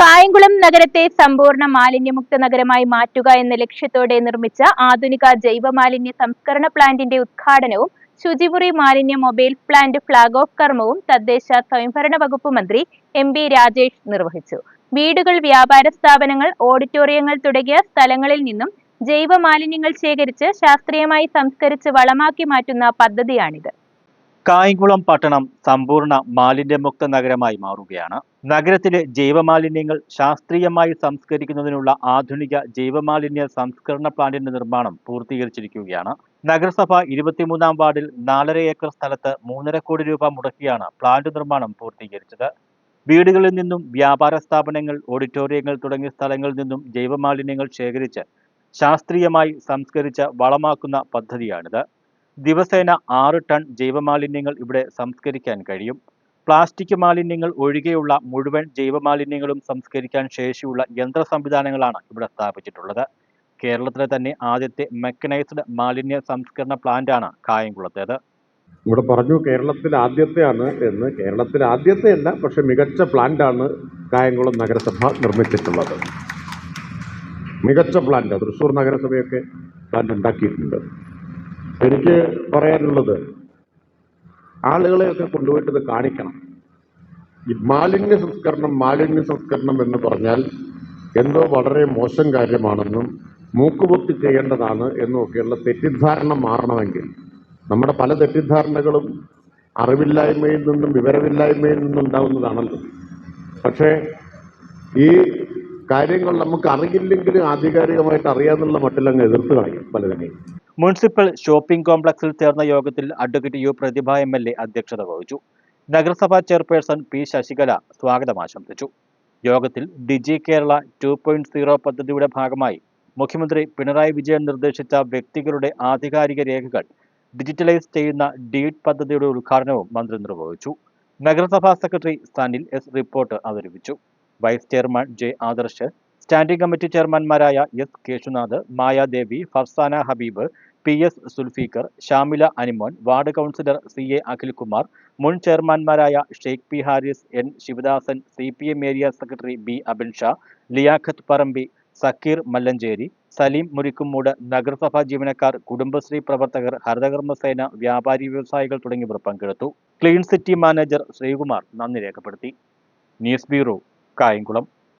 കായംകുളം നഗരത്തെ സമ്പൂർണ മാലിന്യമുക്ത നഗരമായി മാറ്റുക എന്ന ലക്ഷ്യത്തോടെ നിർമ്മിച്ച ആധുനിക ജൈവ മാലിന്യ സംസ്കരണ പ്ലാന്റിന്റെ ഉദ്ഘാടനവും ശുചിമുറി മാലിന്യ മൊബൈൽ പ്ലാന്റ് ഫ്ളാഗ് ഓഫ് കർമ്മവും തദ്ദേശ സ്വയംഭരണ വകുപ്പ് മന്ത്രി എം ബി രാജേഷ് നിർവഹിച്ചു. വീടുകൾ വ്യാപാര സ്ഥാപനങ്ങൾ ഓഡിറ്റോറിയങ്ങൾ തുടങ്ങിയ സ്ഥലങ്ങളിൽ നിന്നും ജൈവ മാലിന്യങ്ങൾ ശേഖരിച്ച് ശാസ്ത്രീയമായി സംസ്കരിച്ച് വളമാക്കി മാറ്റുന്ന പദ്ധതിയാണിത്. കായംകുളം പട്ടണം സമ്പൂർണ മാലിന്യമുക്ത നഗരമായി മാറുകയാണ്. നഗരത്തിലെ ജൈവമാലിന്യങ്ങൾ ശാസ്ത്രീയമായി സംസ്കരിക്കുന്നതിനുള്ള ആധുനിക ജൈവമാലിന്യ സംസ്കരണ പ്ലാന്റിന്റെ നിർമ്മാണം പൂർത്തീകരിച്ചിരിക്കുകയാണ്. നഗരസഭ ഇരുപത്തിമൂന്നാം വാർഡിൽ നാലര ഏക്കർ സ്ഥലത്ത് മൂന്നര കോടി രൂപ മുടക്കിയാണ് പ്ലാന്റ് നിർമ്മാണം പൂർത്തീകരിച്ചത്. വീടുകളിൽ നിന്നും വ്യാപാര സ്ഥാപനങ്ങൾ ഓഡിറ്റോറിയങ്ങൾ തുടങ്ങിയ സ്ഥലങ്ങളിൽ നിന്നും ജൈവമാലിന്യങ്ങൾ ശേഖരിച്ച് ശാസ്ത്രീയമായി സംസ്കരിച്ച് വളമാക്കുന്ന പദ്ധതിയാണിത്. ദിവസേന ആറ് ടൺ ജൈവമാലിന്യങ്ങൾ ഇവിടെ സംസ്കരിക്കാൻ കഴിയും. പ്ലാസ്റ്റിക് മാലിന്യങ്ങൾ ഒഴികെയുള്ള മുഴുവൻ ജൈവമാലിന്യങ്ങളും സംസ്കരിക്കാൻ ശേഷിയുള്ള യന്ത്ര സംവിധാനങ്ങളാണ് ഇവിടെ സ്ഥാപിച്ചിട്ടുള്ളത്. കേരളത്തിലെ തന്നെ ആദ്യത്തെ മെക്കനൈസ്ഡ് മാലിന്യ സംസ്കരണ പ്ലാന്റാണ് കായംകുളത്തേത്. ഇവിടെ പറഞ്ഞു കേരളത്തിൽ ആദ്യത്തെയാണ് എന്ന്. കേരളത്തിൽ ആദ്യത്തെ അല്ല പക്ഷെ മികച്ച പ്ലാന്റാണ് കായംകുളം നഗരസഭ നിർമ്മിച്ചിട്ടുള്ളത്. മികച്ച പ്ലാന്റ് തൃശ്ശൂർ നഗരസഭയൊക്കെ പ്ലാന്റ് ഉണ്ടാക്കിയിട്ടുണ്ട്. എനിക്ക് പറയാനുള്ളത് ആളുകളെയൊക്കെ കൊണ്ടുപോയിട്ട് ഇത് കാണിക്കണം. ഈ മാലിന്യ സംസ്കരണം മാലിന്യ സംസ്കരണം എന്ന് പറഞ്ഞാൽ എന്തോ വളരെ മോശം കാര്യമാണെന്നും മൂക്കുപൊത്തി ചെയ്യേണ്ടതാണ് എന്നുമൊക്കെയുള്ള തെറ്റിദ്ധാരണ മാറണമെങ്കിൽ നമ്മുടെ പല തെറ്റിദ്ധാരണകളും അറിവില്ലായ്മയിൽ നിന്നും വിവരമില്ലായ്മയിൽ നിന്നും ഉണ്ടാവുന്നതാണല്ലോ. പക്ഷേ ഈ കാര്യങ്ങൾ നമുക്ക് അറിയില്ലെങ്കിലും ആധികാരികമായിട്ട് അറിയാമെന്നുള്ള മട്ടിലങ്ങ് എതിർത്ത് കളയും പലതിനെയും. മുനിസിപ്പൽ ഷോപ്പിംഗ് കോംപ്ലക്സിൽ ചേർന്ന യോഗത്തിൽ advocate U Prathibha M L A അധ്യക്ഷത വഹിച്ചു. നഗരസഭാ ചെയർപേഴ്സൺ പി ശശികല സ്വാഗതം ആശംസിച്ചു. യോഗത്തിൽ Digi Kerala two point zero പദ്ധതിയുടെ ഭാഗമായി മുഖ്യമന്ത്രി പിണറായി വിജയൻ നിർദ്ദേശിച്ച വ്യക്തികളുടെ ആധികാരിക രേഖകൾ ഡിജിറ്റലൈസ് ചെയ്യുന്ന ഡീഡ് പദ്ധതിയുടെ ഉദ്ഘാടനവും മന്ത്രി നിർവഹിച്ചു. നഗരസഭാ സെക്രട്ടറി സനിൽ എസ് റിപ്പോർട്ട് അവതരിപ്പിച്ചു. Vice chairman J Adarsh standing committee ചെയർമാൻമാരായ S Keshunath Mayadevi Farsana Habeeb P S Sulfeeqar Shamila Animon ward councillor C A Akhilkumar മുൻ ചെയർമാൻമാരായ Sheikh P Haris N Sivadasan C P M area secretary B Abin Shah Liyakhath Parambi Sakeer Mallancheri Saleem Murikkumoodu നഗരസഭാ ജീവനക്കാർ കുടുംബശ്രീ പ്രവർത്തകർ ഹരിതകർമ്മസേന വ്യാപാരി വ്യവസായികൾ തുടങ്ങിയവർ പങ്കെടുത്തു. Clean city manager Sreekumar നന്ദി രേഖപ്പെടുത്തി. News bureau Kayamkulam.